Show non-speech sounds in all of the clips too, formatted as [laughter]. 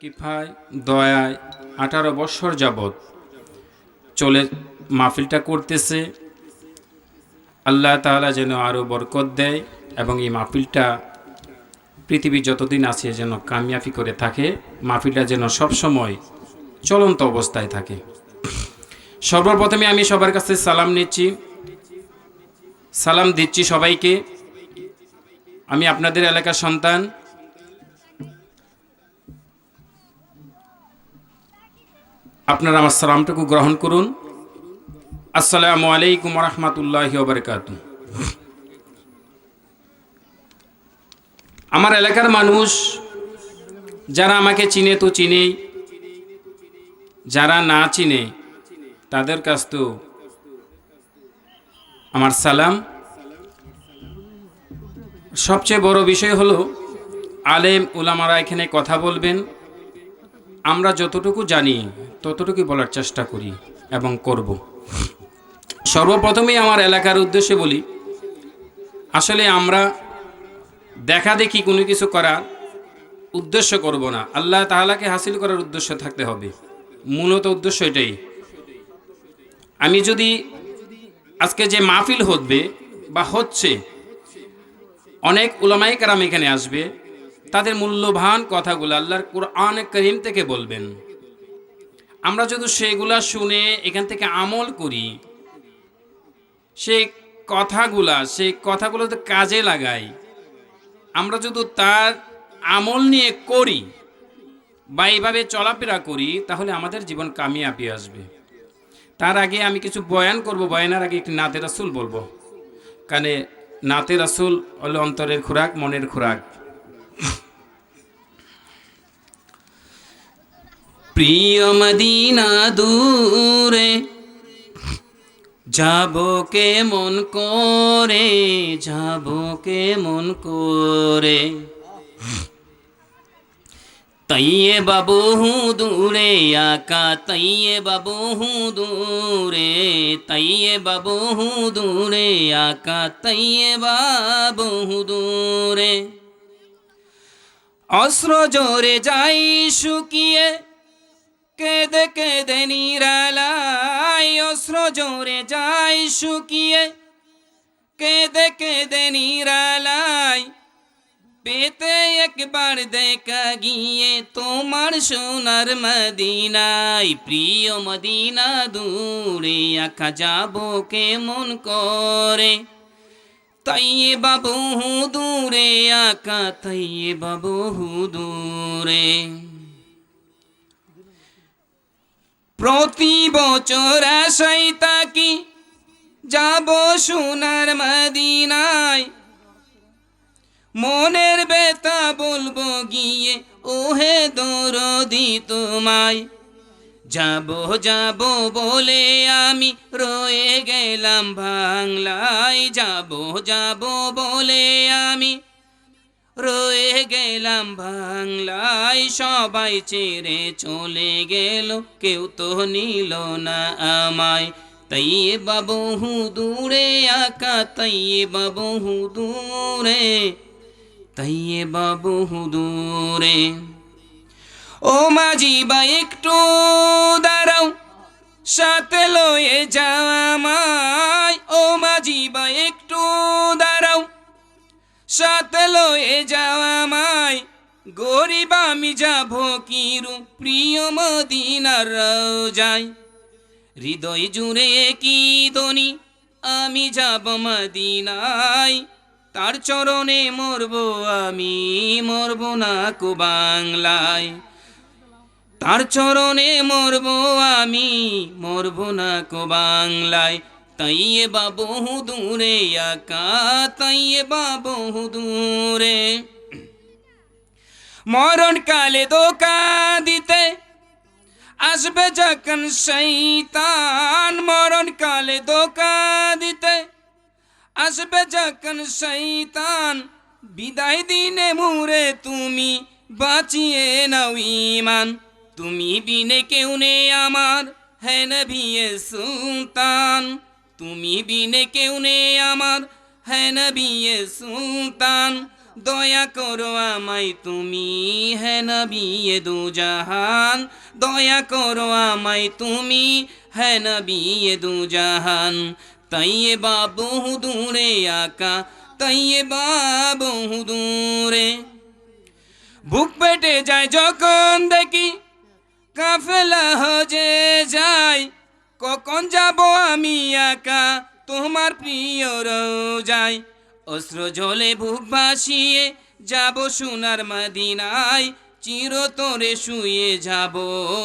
কিফায়, দয়ায়, আঠারো বৎসর যাবৎ চলে মাহফিলটা করতেছে। আল্লাহ তাআলা যেন আরও বরকত দেয় এবং এই মাহফিলটা পৃথিবী যতদিন আছে যেন কামিয়াফি করে থাকে, মাহফিলটা যেন সবসময় চলন্ত অবস্থায় থাকে। সর্বপ্রথমে আমি সবার কাছে সালাম নিচ্ছি। সালাম দিচ্ছি সবাইকে। আমি আপনাদের এলাকার সন্তান আপনারা আমার সালামটুকু গ্রহণ করুন। আসসালামু আলাইকুম রহমতুল্লাহ বারকাত আমার এলাকার মানুষ যারা আমাকে চিনে তো চিনেই যারা না চিনে, তাদের কাছ তো আমার সালাম। সবচেয়ে বড় বিষয় হলো, আলেম উলামারা এখানে কথা বলবেন। আমরা যতটুকু জানি ততটুকু বলার চেষ্টা করি এবং করব। সর্বপ্রথমেই আমার এলাকার উদ্দেশ্যে বলি, আসলে আমরা দেখা দেখি কোনো কিছু করার উদ্দেশ্য করব না। আল্লাহ তাহলাকে হাসিল করার উদ্দেশ্য থাকতে হবে। মূলত উদ্দেশ্য এটাই। আমি যদি আজকে যে মাহফিল হতবে বা হচ্ছে, অনেক উলামাই কারাম এখানে আসবে তাদের মূল্যবান কথাগুলো আল্লাহর কোরআন করিম থেকে বলবেন। আমরা যদি সেগুলা শুনে এখান থেকে আমল করি, সে কথাগুলা সেই কথাগুলো কাজে লাগাই, আমরা যদি তার আমল নিয়ে করি বা এইভাবে চলাফেরা করি, তাহলে আমাদের জীবন কামিয়াবি আসবে। তার আগে আমি কিছু বয়ান করব, বয়ানের আগে একটি নাতে রাসুল বলব। কানে নাতে রাসুল হলো অন্তরের খোরাক, মনের খোরাক। প্রিয় মদিনা দূরে যাব কে মন করে, যাব কে মন করে। তৈয়ে বাবু দূরে, আকা তৈয়ে বাবু দূরে। তৈয়ে বাবু দূরে, আকা তৈয়ে বাবু দূরে। অস্ত্র জোরে যাই শুকিয়ে, কেঁদে কেঁদে নিরালাই অস্ত্র জোরে যাই শুকিয়ে, কেঁদে কেঁদে নিরালাই পেতে একবার দেখা গিয়ে তোমার সোনার মদিনায়। প্রিয় মদিনা দূরে আঁকা যাব কেমন করে? তাইয়ে বাবু দূরে আঁকা তাইয়ে বাবু দূরে প্রতি বছর আশাই তাকি যাব সোনার মদিনায়। মনের বেতা বলব গিয়ে, ওহে দরদি তোমায়। যাব যাব বলে আমি রয়ে গেলাম বাংলায়। যাব যাব বলে আমি রয়ে গেলাম বাংলায়। সবাই চেরে চলে গেল, কেউ তো নিল না আমায়। তাইয়ে বাবু দূরে আকা, তাইয়ে বাবু দূরে তাইয়ে বাবু দূরে ও মাঝি বা একটু দাঁড়াও। সাথে লয়ে যাওয়ামায় ও মাঝি বা একটু দাঁড়াও। সাথে লয়ে যাওয়ামায় গরিব আমি যাব কিরু? প্রিয় মদিনার যাই হৃদয় জুড়ে কি দনি আমি যাব মদিনায়। তার চরণে মরব আমি, মরব না কো বাংলায়। তার চরণে মরব আমি, মরব না কো বাংলায়। তাইয়ে বাবু দূরে আকা, তাইয়ে বাবু দূরে মরণ কালে দোকা দিতে আসবে যখন শৈতান। মরণ কালে দোকা দিতে আসবে যখন শৈতান। বিদায় দিনে মুরে তুমি, বাঁচিয়ে নাও ইমান। তুমি বিনে কেউ নেই আমার, হে নবিয়ে সুলতান। তুমি বিনে কেউ নেই আমার, হে নবিয়ে সুলতান। দয়া করো আমায় তুমি, হে নবী এ দু জাহান দয়া করো আমায় তুমি, হে নবী এ দু জাহান তাইয়ে বাবু দূরে আকা তাইয়ে বাবু দূরে। বুক পেটে যায় যখন দেখি কাফেলা হজে যায় কখন যাব আমি একা তোমার প্রিয় যায় অস্ত্র জলে বুক ভাসিয়ে যাব সোনার মদিনায়, চিরতরে শুয়ে যাব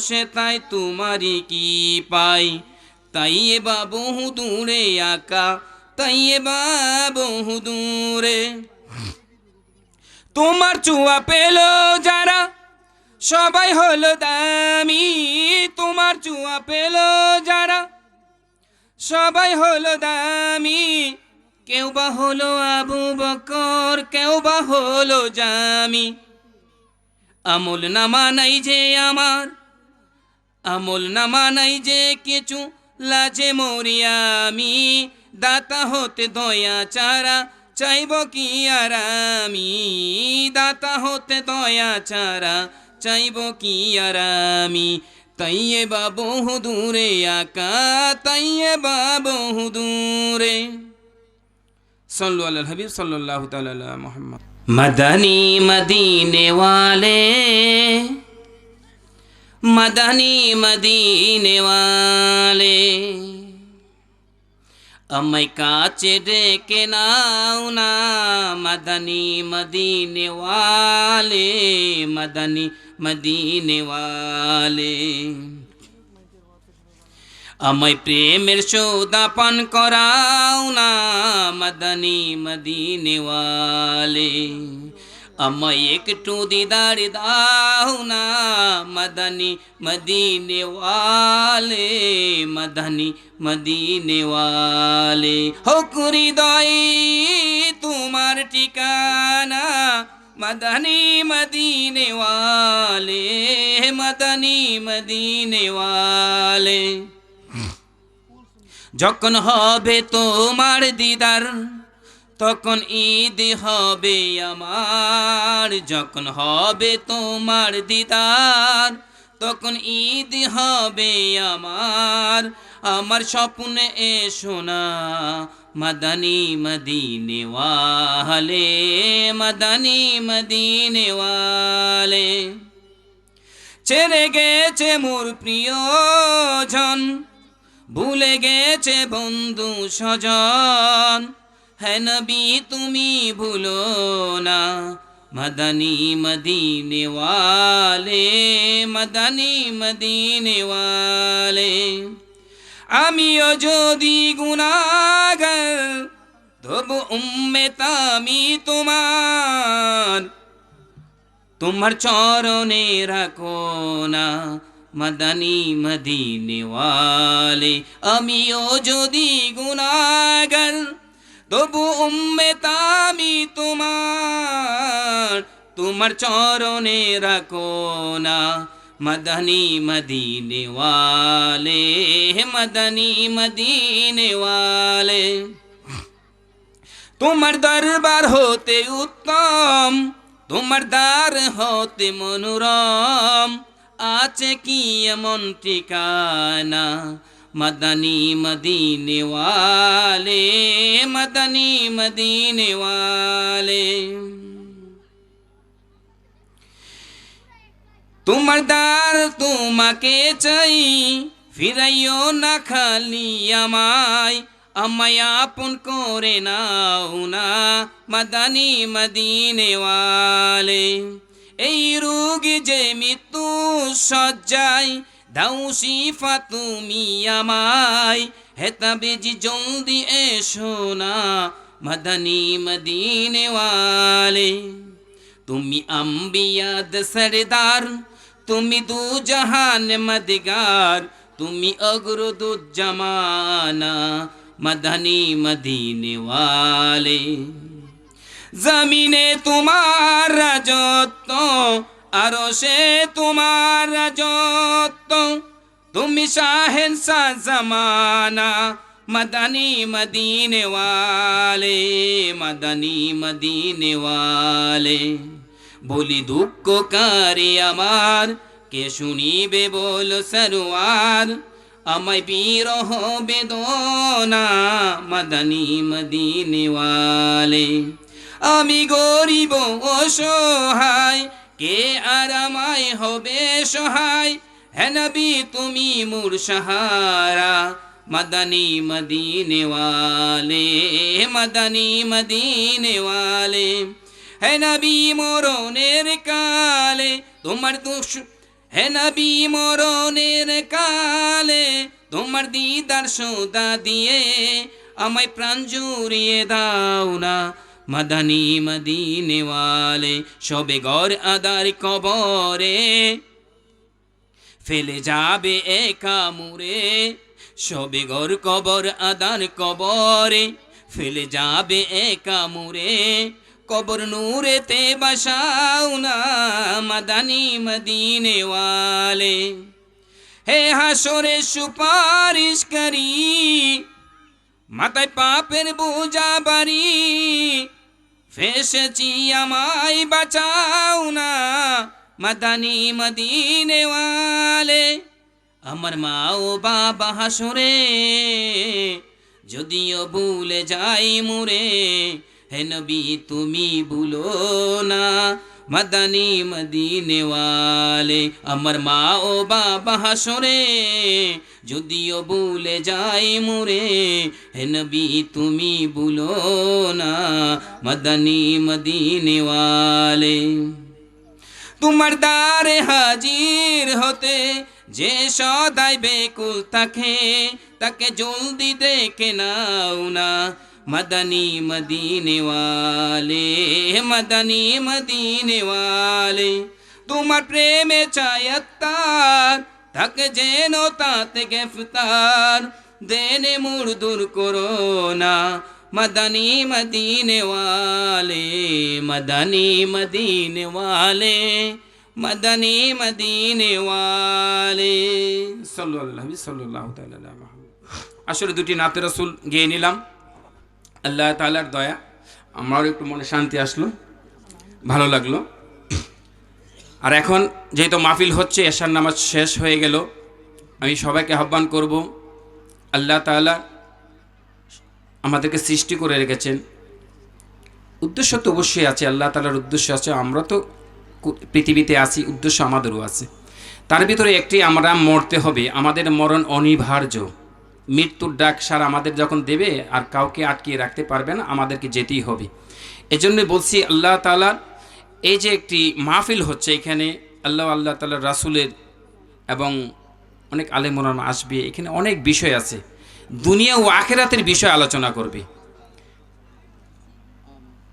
সে তাই তোমারই কি পাই তাই বা বহু দূরে আকা তাই বা বহু দূরে তোমার চুয়া পেল যারা সবাই হলো দামি, তোমার চুয়া পেল যারা। সবাই হলো দামি, কেউ বা হলো আবু বকর, কেউ বা হলো জামি। আমল নামা নাই যে আমার, আমল নামা নাই যে কিছু, লাজে মরিয়া আমি। দাতা হতে দয়া চারা চাইব কি আর আমি? দাতা হতে দয়া চারা চাইব কি আর আমি তাইয়ে বা বহু দূরে আকা তাইয়ে বা বহু দূরে सल्लु अल हबीब सल्लल्लाहु ताला अला मोहम्मद मदनी मदीने वाले मदनी मदीने वाले আমায় কাছে ডেকে নাও না মদনী মদিনে ওয়ালে মদনী মদিনে ওয়ালে আমায় প্রেমের সৌদা পান করাও না মদনী মদিনেওয়ালে। আমায় একটু দিদার দাও না মদনী মদিনেওয়ালে মদনী মদিনেওয়ালে। হকুরি দই তোমার ঠিকানা মদনী মদনি মদনী মদিনেওয়ালে যখন হবে তোমার দিদার, তখন ঈদ হবে আমার। যখন হবে তোমার দিদার তখন ঈদ হবে আমার। আমার স্বপ্নে এসো না, মদনী মদিনে ওয়ালে মদনী মদিনে ওয়ালে ছেড়ে গেছে মোর প্রিয়জন, ভুলে গেছে বন্ধু স্বজন। হ্যাঁ নবী, তুমি ভুলো না মদনী মদিনে ওয়ালে মদনী মদিনে ওয়ালে আমিও যদি গুনাগার তবু উম্মেতামি তোমার। তোমার চরণে রাখো না মদনী মদিনেওয়ালে আমিও যদি গুনাগার তবু উম্মে তামি তোমার তোমার চরণে রাখো না। মদনী মদিনেওয়ালে মদনী মদিনেওয়ালে তোমার দরবার হতে উত্তম, তোমার দ্বার হতে মনোরম, আছে কি এমন ঠিকানা? মদনী মদিনে ওয়ালে মদনী মদিনে ওয়ালে তোমার দ্বার তোমাকে চাই ফিরাইও না খালি আমায় আমায় আপন করে নাও না মদনী মদিনে এই রোগী যে মৃত্যু সজ্জায় দাও শিফা তুমি আমায় হেতাবেজি জলদি এসো না মদনী মদিনে ওয়ালে। তুমি আম্বিয়াদ সরদার তুমি দু জাহান মদগার, তুমি অগ্রদুজ্জামানা মদনী মদিনে ওয়ালে। জমিনে তোমার রাজত্ব আরও সে তোমার রাজত্ব। তুমি শাহেন জামানা, মদনী মদিনে ওয়ালে মদনী মদিনে ওয়ালে বলি দুঃখ কারি আমার, কে শুনিবে বল সরোয়ার? আমায় বিরহ বেদনা, মদনী মদিনে ওয়ালে আমি গরিব অসহায় কে আর আমায় হবে সহায়? হেনবি তুমি মোর সাহারা। মদনী মদিনেওয়ালে মদনী মদিনেওয়ালে। হে নবী, মরণের কালে তোমার দুষ, হে নবী, মরণের কালে তোমার দিদার সৌদা দিয়ে আমায় প্রাণ জুড়িয়ে দাও না। মদনী মদিনেওয়ালে সবে গর আদার কবরে। ফেলে যাবে একা মুরে সবে গর কবর আদার কবরে। ফেলে যাবে একা মুরে কবর নূরেতে বসাও না মদানি মদিনে ওয়ালে। হে হাসরে সুপারিশ করি, মাথায় পাপের বোঝা বাড়ি ফেসেছি আমায় বাঁচাও না, মাদানি মদিনে ওয়ালে আমার মা ও বাবা হাসরে, যদিও ভুলে যাই মুরে, হে তুমি ভুলো না। মদানি মদিনে ওয়ালে আমার মা ও বাবা হাসরে যদিও ভুলে যাই মুরে হে নবী তুমি ভুলো না মদানি মদিনে ওয়ালে তোমার দ্বারে হাজির হতে যে সদাই বেকুল থাকে তাকে জলদি দেখে নাও না মদনী মদিনে ওয়ালে মদনী মদিনে ওয়ালে তোমার প্রেমে চায়াত্তার থাকে যেন তাতে গ্রেফতার দেনে মুর দূর করো না মদনী মদিনে ওয়ালে মদনী মদিনে ওয়ালে মদনী মদিনে ওয়ালে সাল্লাল্লাহু সাল্লাল্লাহু তাআলা আসলে দুটি নাতে রাসূল গিয়ে নিলাম আল্লাহ তাআলার দয়া, আমারও একটু মনে শান্তি আসলো, ভালো লাগল। আর এখন যেহেতু মাহফিল হচ্ছে, এশার নামাজ শেষ হয়ে গেল, আমি সবাইকে আহ্বান করব, আল্লাহ তাআলা আমাদেরকে সৃষ্টি করে রেখেছেন। উদ্দেশ্য তো অবশ্যই আছে, আল্লাহ তালার উদ্দেশ্য আছে, আমরা তো পৃথিবীতে আছি, উদ্দেশ্য আমাদেরও আছে। তার ভিতরে একটি, আমরা মরতে হবে, আমাদের মরণ অনিবার্য। মৃত্যুর ডাক সার আমাদের যখন দেবে আর কাউকে আটকিয়ে রাখতে পারবে না, আমাদেরকে যেতেই হবে। এজন্য বলছি আল্লাহ তালার এই যে একটি মাহফিল হচ্ছে এখানে, আল্লাহ আল্লাহ তালার রাসুলের এবং অনেক আলেমরান আসবে, এখানে অনেক বিষয় আছে। দুনিয়া ও আখেরাতের বিষয় আলোচনা করবে।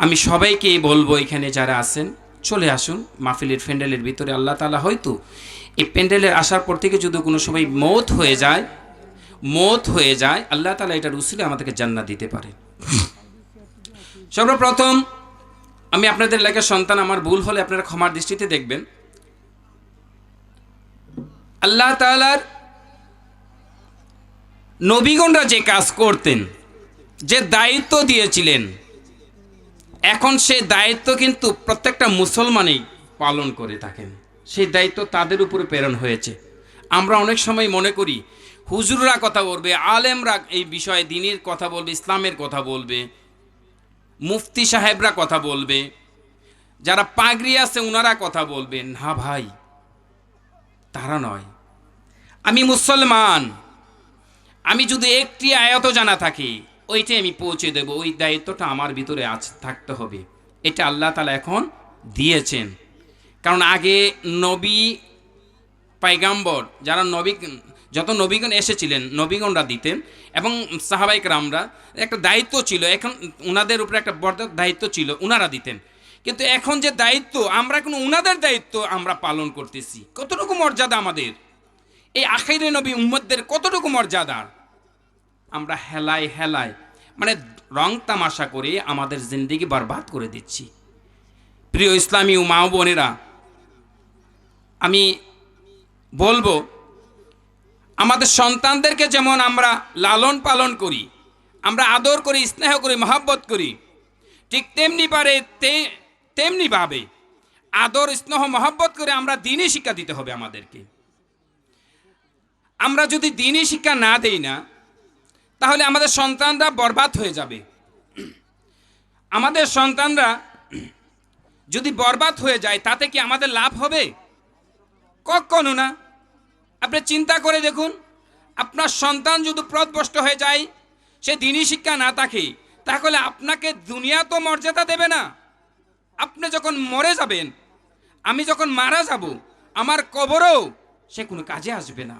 আমি সবাইকে বলব এখানে যারা আছেন, চলে আসুন মাহফিলের প্যান্ডেলের ভিতরে, আল্লাহ তালা হয়তো এই প্যান্ডেলের আসার পর থেকে যদি কোনো সময় মৌত হয়ে যায় মত হয়ে যায়, আল্লাহ তালা এটার উসিলে আমাদেরকে জান্নাত দিতে পারে। সর্বপ্রথম, আমি আপনাদের এলাকার সন্তান, আমার ভুল হলে আপনারা ক্ষমার দৃষ্টিতে দেখবেন। আল্লাহ তালার নবীগণরা যে কাজ করতেন, যে দায়িত্ব দিয়েছিলেন, এখন সেই দায়িত্ব কিন্তু প্রত্যেকটা মুসলমানই পালন করে থাকেন। সেই দায়িত্ব তাদের উপরে প্রেরণ হয়েছে। আমরা অনেক সময় মনে করি হুজুররা কথা বলবে, আলেমরা এই বিষয়ে দিনের কথা বলবে, ইসলামের কথা বলবে, মুফতি সাহেবরা কথা বলবে, যারা পাগড়ি আছে ওনারা কথা বলবেন না ভাই, তারা নয়। আমি মুসলমান, আমি যদি একটি আয়ত জানা থাকি, ওইটাই আমি পৌঁছে দেব, ওই দায়িত্বটা আমার ভিতরে আজ থাকতে হবে। এটা আল্লাহ তালা এখন দিয়েছেন। কারণ আগে নবী পাইগাম্বর, যারা নবী, যত নবীগণ এসেছিলেন, নবীগণরা দিতেন, এবং সাহাবাইক রামরা একটা দায়িত্ব ছিল, এখন ওনাদের উপরে একটা বড় দায়িত্ব ছিল ওনারা দিতেন। কিন্তু এখন যে দায়িত্ব, আমরা এখন ওনাদের দায়িত্ব আমরা পালন করতেছি। কতটুকু মর্যাদা আমাদের? এই আখাইরে নবী উম্মদদের কতটুকু মর্যাদা? আমরা হেলায় হেলায় মানে রং তামাশা করে আমাদের জিন্দিগি বরবাদ করে দিচ্ছি। প্রিয় ইসলামী ও মা বোনেরা, আমি বলব, আমাদের সন্তানদেরকে যেমন আমরা লালন পালন করি, আমরা আদর করি, স্নেহ করি, মহাব্বত করি, ঠিক তেমনি পারে তে, তেমনি ভাবে আদর, স্নেহ, মহাব্বত করে আমরা দিনই শিক্ষা দিতে হবে আমাদেরকে। আমরা যদি দিনই শিক্ষা না দেই না, তাহলে আমাদের সন্তানরা বরবাদ হয়ে যাবে। আমাদের সন্তানরা যদি বরবাদ হয়ে যায়, তাতে কি আমাদের লাভ হবে? কখনো না। আপনি চিন্তা করে দেখুন, আপনার সন্তান যদি প্রদভষ্ট হয়ে যায়, সে দিনই শিক্ষা না থাকে, তাহলে আপনাকে দুনিয়া তো মর্যাদা দেবে না। আপনি যখন মরে যাবেন, আমি যখন মারা যাব, আমার কবরও সে কোনো কাজে আসবে না।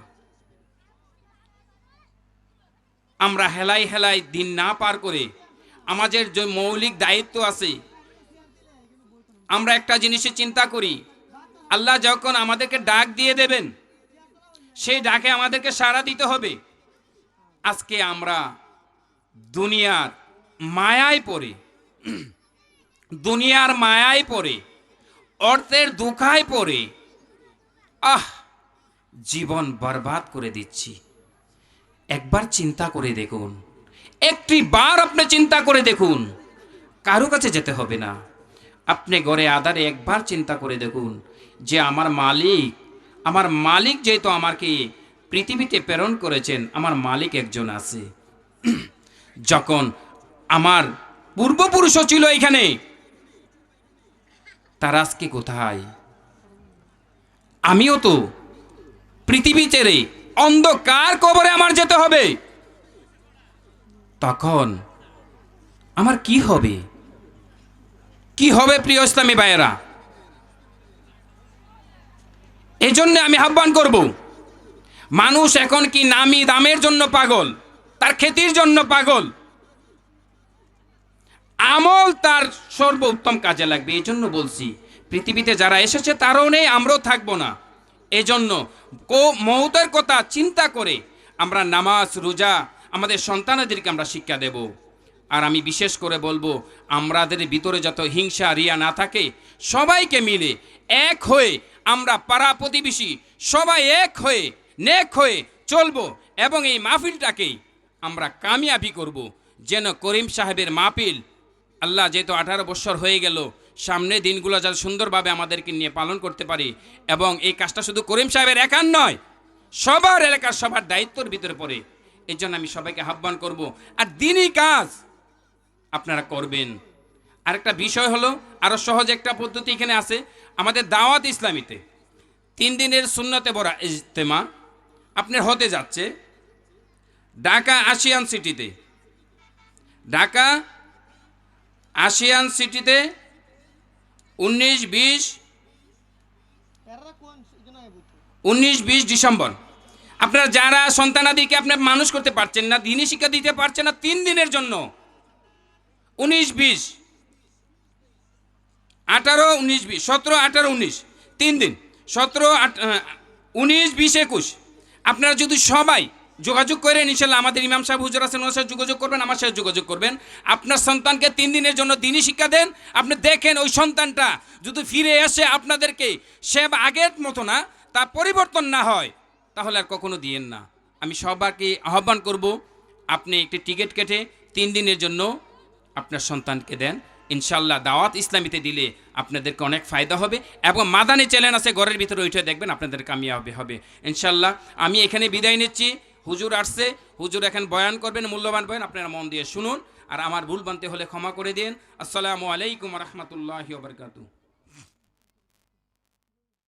আমরা হেলাই হেলাই দিন না পার করে আমাদের যে মৌলিক দায়িত্ব আছে, আমরা একটা জিনিসে চিন্তা করি, আল্লাহ যখন আমাদেরকে ডাক দিয়ে দেবেন সেই ডাকে আমাদেরকে সাড়া দিতে হবে। আজকে আমরা দুনিয়ার মায়ায় পড়ে, দুনিয়ার মায়ায় পড়ে, অর্থের দুঃখায় পড়ে, আহ, জীবন বরবাদ করে দিচ্ছি। একবার চিন্তা করে দেখুন। একটি বার আপনি চিন্তা করে দেখুন। কারও কাছে যেতে হবে না। আপনি গড়ে আধারে একবার চিন্তা করে দেখুন যে আমার মালিক আমার মালিক যেহেতু আমাকে পৃথিবীতে প্রেরণ করেছেন, আমার মালিক একজন আছে। [clears throat] যখন আমার পূর্বপুরুষও ছিল এখানে, তারা আজকে কোথায়? আমিও তো পৃথিবী ছেড়ে অন্ধকার কবরে আমার যেতে হবে। তখন আমার কি হবে? কি হবে প্রিয় ইসলামী ভাইয়েরা? এই জন্য আমি আহ্বান করব, মানুষ এখন কি নামি দামের জন্য পাগল, তার খ্যাতির জন্য পাগল? আমল তার সর্ব উত্তম কাজে লাগবে এই জন্য বলছি, পৃথিবীতে যারা এসেছে তারাও নেই, আমরাও থাকব না। এজন্য কো, মৌতের কথা চিন্তা করে আমরা নামাজ, রোজা, আমাদের সন্তানাদেরকে আমরা শিক্ষা দেব। আর আমি বিশেষ করে বলব আমাদের ভিতরে যত হিংসা, রিয়া না থাকে, সবাইকে মিলে এক হয়ে আমরা পাড়া প্রতিবেশী সবাই এক হয়ে, নেক হয়ে চলবো এবং এই মাহফিলটাকেই আমরা কামিয়াবি করব। যেন করিম সাহেবের মাহফিল, আল্লাহ যেহেতু আঠারো বছর হয়ে গেল সামনে দিনগুলো যাতে সুন্দরভাবে আমাদেরকে নিয়ে পালন করতে পারি এবং এই কাজটা শুধু করিম সাহেবের একার নয়, সবার এলাকার সবার দায়িত্বর ভিতরে পড়ে। এই জন্য আমি সবাইকে আহ্বান করব, আর দিনই কাজ আপনারা করবেন। আরেকটা বিষয় হলো আরও সহজ একটা পদ্ধতি এখানে আছে আমাদের দাওয়াত ইসলামীতে তিন দিনের সুন্নতে বড়া ইজতেমা আপনার হতে যাচ্ছে ঢাকা আসিয়ান সিটিতে। ঢাকা আসিয়ান সিটিতে উনিশ বিশ উনিশ বিশ ডিসেম্বর। আপনারা যারা সন্তানাদিকে আপনার মানুষ করতে পারছেন না দিনই শিক্ষা দিতে পারছেন না তিন দিনের জন্য। উনিশ বিশ। আঠারো, উনিশ, বিশ, সতেরো, আঠারো, উনিশ। তিন দিন। সতেরো উনিশ, বিশ, একুশ। আপনারা যদি সবাই যোগাযোগ করেন, ইনশাল্লাহ আমাদের ইমাম সাহেব, হুজুর হাসান ওনার সাথে যোগাযোগ করবেন, আমার সাথে যোগাযোগ করবেন। আপনার সন্তানকে তিন দিনের জন্য দিনই শিক্ষা দেন। আপনি দেখেন ওই সন্তানটা যদি ফিরে এসে আপনাদেরকে, সে আগের মতো না, তা পরিবর্তন না হয়, তাহলে আর কখনো দিয়েন না। আমি সবাইকে আহ্বান করব, আপনি একটি টিকিট কেটে তিন দিনের জন্য আপনার সন্তানকে দেন। ইনশাল্লাহ দাওয়াত ইসলামীতে দিলে আপনাদেরকে অনেক ফায়দা হবে এবং মাদানি চ্যানেল আছে, ঘরের ভিতরে ওইটা দেখবেন আপনাদের কামিয়াবি হবে। ইনশাল্লাহ আমি এখানে বিদায় নিচ্ছি। হুজুর আসছে, হুজুর এখন বয়ান করবেন, মূল্যবান বয়ান, আপনারা মন দিয়ে শুনুন। আর আমার ভুল বানতে হলে ক্ষমা করে দিন। আসসালামু আলাইকুম রহমতুল্লাহ বরকাতু